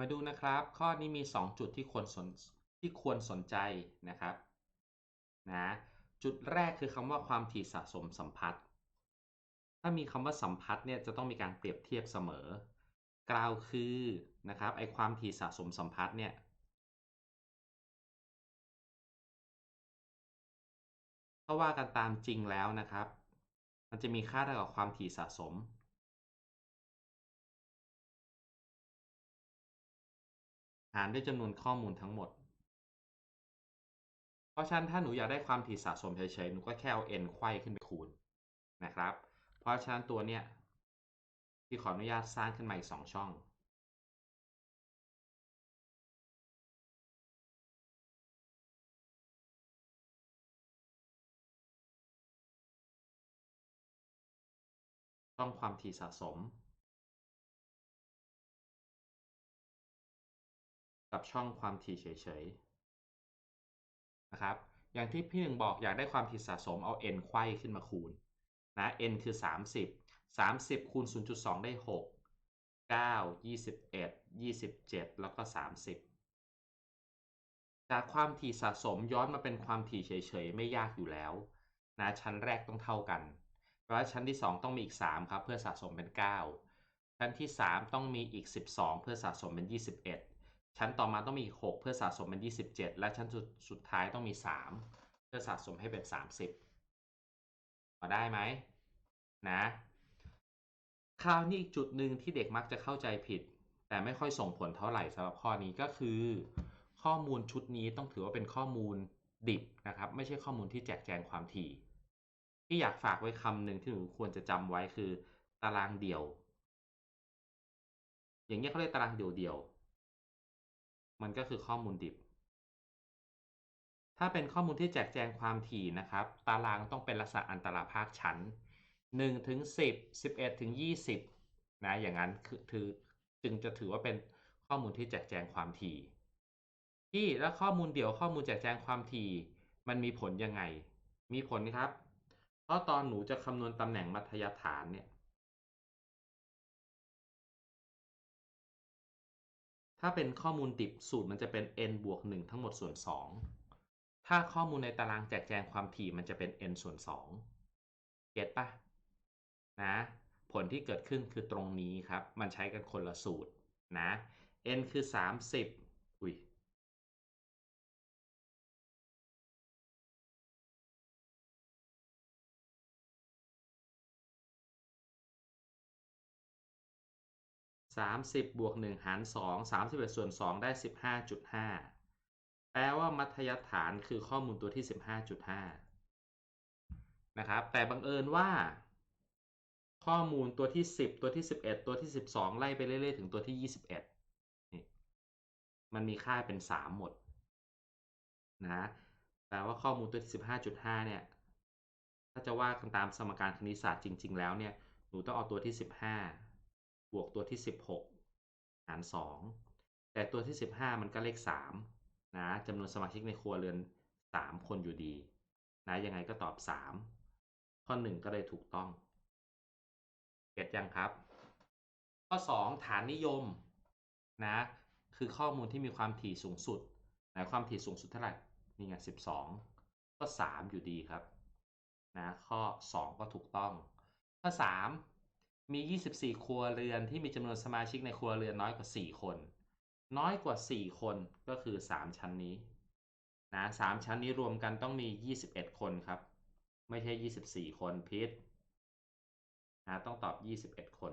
มาดูนะครับ ข้อนี้มี 2 จุดที่ควรสนที่ควรสนใจนะครับนะจุดแรกคือคำว่าความถี่สะสมสัมพัทธ์ถ้ามีคำว่าสัมพัทธ์เนี่ยจะต้องมีการเปรียบเทียบเสมอ กล่าวคือนะครับไอความถี่สะสมสัมพัทธ์เนี่ยถ้าว่ากันตามจริงแล้วนะครับ มันจะมีค่าเท่ากับความถี่สะสม หารด้วยจำนวนข้อมูลทั้งหมด เพราะฉะนั้นถ้าหนูอยากได้ความถี่สะสมเฉยๆ หนูก็แค่เอา n ไขว้ขึ้นไปคูณนะครับ เพราะฉะนั้นตัวเนี้ยที่ขออนุญาตสร้างขึ้นมาอีก2ช่อง ช่องความถี่สะสม กับช่องความถี่เฉยๆนะครับ อย่างที่พี่หนึ่งบอกอยากได้ความถี่สะสมเอา n ไขว้ขึ้นมาคูณนะ n คือ 30 30 คูณ 0.2 ได้ 6 9 21 27 แล้วก็ 30 จากความถี่สะสมย้อนมาเป็นความถี่เฉยๆ ไม่ยากอยู่แล้วนะชั้นแรกต้องเท่ากัน เพราะชั้นที่ 2 ต้องมีอีก 3 ครับ เพื่อสะสมเป็น 9 ชั้นที่ 3 ต้องมีอีก 12 เพื่อสะสมเป็น 21 ชั้นต่อมาต้องมีอีก 6 เพื่อสะสมเป็น 27 และชั้นสุดสุดท้ายต้องมี 3 เพื่อสะสมให้เป็น 30พอได้ไหมนะคราวนี้อีกจุดหนึ่งที่เด็กมักจะเข้าใจผิด แต่ไม่ค่อยส่งผลเท่าไหร่สำหรับข้อนี้ก็คือ ข้อมูลชุดนี้ต้องถือว่าเป็นข้อมูลดิบนะครับ ไม่ใช่ข้อมูลที่แจกแจงความถี่ ที่อยากฝากไว้คำหนึ่งที่หนูควรจะจำไว้คือ ตารางเดี่ยว อย่างเงี้เขาเรียกตารางเดี่ยวๆ มันก็คือข้อมูลดิบ ถ้าเป็นข้อมูลที่แจกแจงความถี่นะครับ ตารางต้องเป็นลักษณะอันตราภาคชั้น1ถึง10 11ถึง20นะอย่างนั้นคือถือจึงจะถือว่าเป็นข้อมูลที่แจกแจงความถี่ ที่แล้วข้อมูลเดี่ยวข้อมูลแจกแจงความถี่ มันมีผลยังไง มีผลครับ เพราะตอนหนูจะคำนวณตำแหน่งมัธยฐานเนี่ย ถ้าเป็นข้อมูลดิบสูตรมันจะเป็น n บวก1ทั้งหมดส่วน 2 ถ้าข้อมูลในตารางแจกแจงความถี่มันจะเป็น n ส่วน2เก็ตปะนะผลที่เกิดขึ้นคือตรงนี้ครับ มันใช้กันคนละสูตรนะ n คือ 30 อุ้ย สามสิบบวกหนึ่งหารสองสามสิบเอ็ดส่วนสองได้สิบห้าจุดห้าแปลว่ามัธยฐานคือข้อมูลตัวที่สิบห้าจุดห้านะครับ แต่บังเอิญว่า ข้อมูลตัวที่ 10 ตัวที่ 11 ตัวที่ 12 ไล่ไปเรื่อยๆ ถึงตัวที่ 21นี่มันมีค่าเป็น 3 หมดนะแปลว่าข้อมูลตัวที่ 15.5 เนี่ย ถ้าจะว่ากันตามสมการคณิตศาสตร์จริง ๆ แล้วเนี่ย หนูต้องเอาตัวที่ 15 บวกตัวที่ 16 หาร 2 แต่ตัวที่ 15 มันก็เลข3นะจำนวนสมาชิกในครัวเรือน 3 คนอยู่ดีนะยังไงก็ตอบ 3 ข้อ 1 ก็เลยถูกต้อง เก็ตยังครับ ข้อ 2 ฐานนิยมนะคือข้อมูลที่มีความถี่สูงสุดไหนความถี่สูงสุดเท่าไหร่นี่ไง12 ก็ 3 อยู่ดีครับนะข้อ 2 ก็ถูกต้อง ข้อ 3 มี 24 ครัวเรือนที่มีจำนวนสมาชิกในครัวเรือนน้อยกว่า 4 คน น้อยกว่า 4 คนก็คือ 3 ชั้นนี้นะ3ชั้นนี้รวมกันต้องมี 21 คนครับ ไม่ใช่ 24 คนพิษนะต้องตอบ 21 คน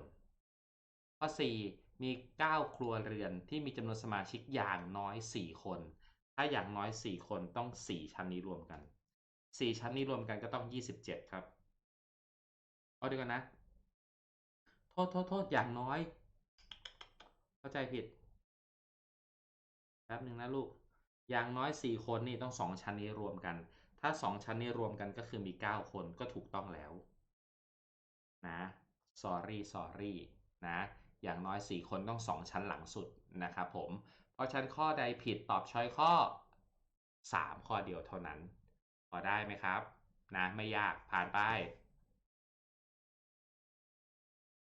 ข้อ 4 มี 9 ครัวเรือนที่มีจำนวนสมาชิกอย่างน้อย 4 คน ถ้าอย่างน้อย 4 คนต้อง 4 ชั้นนี้รวมกัน 4 ชั้นนี้รวมกันก็ต้อง 27 ครับเอาดีกันนะ ษโทษโทษอย่างน้อย เข้าใจผิดแป๊บหนึ่งนะลูก อย่างน้อย 4 คนนี่ต้อง 2 ชั้นนี้รวมกัน ถ้า 2 ชั้นนี้รวมกันก็คือมี 9 คนก็ถูกต้องแล้วนะ sorry sorry นะ อย่างน้อย 4 คนต้อง 2 ชั้นหลังสุดนะครับผม เพราะชั้นข้อใดผิดตอบช้อยข้อ 3 ข้อเดียวเท่านั้น พอได้ไหมครับ นะ ไม่ยากผ่านไป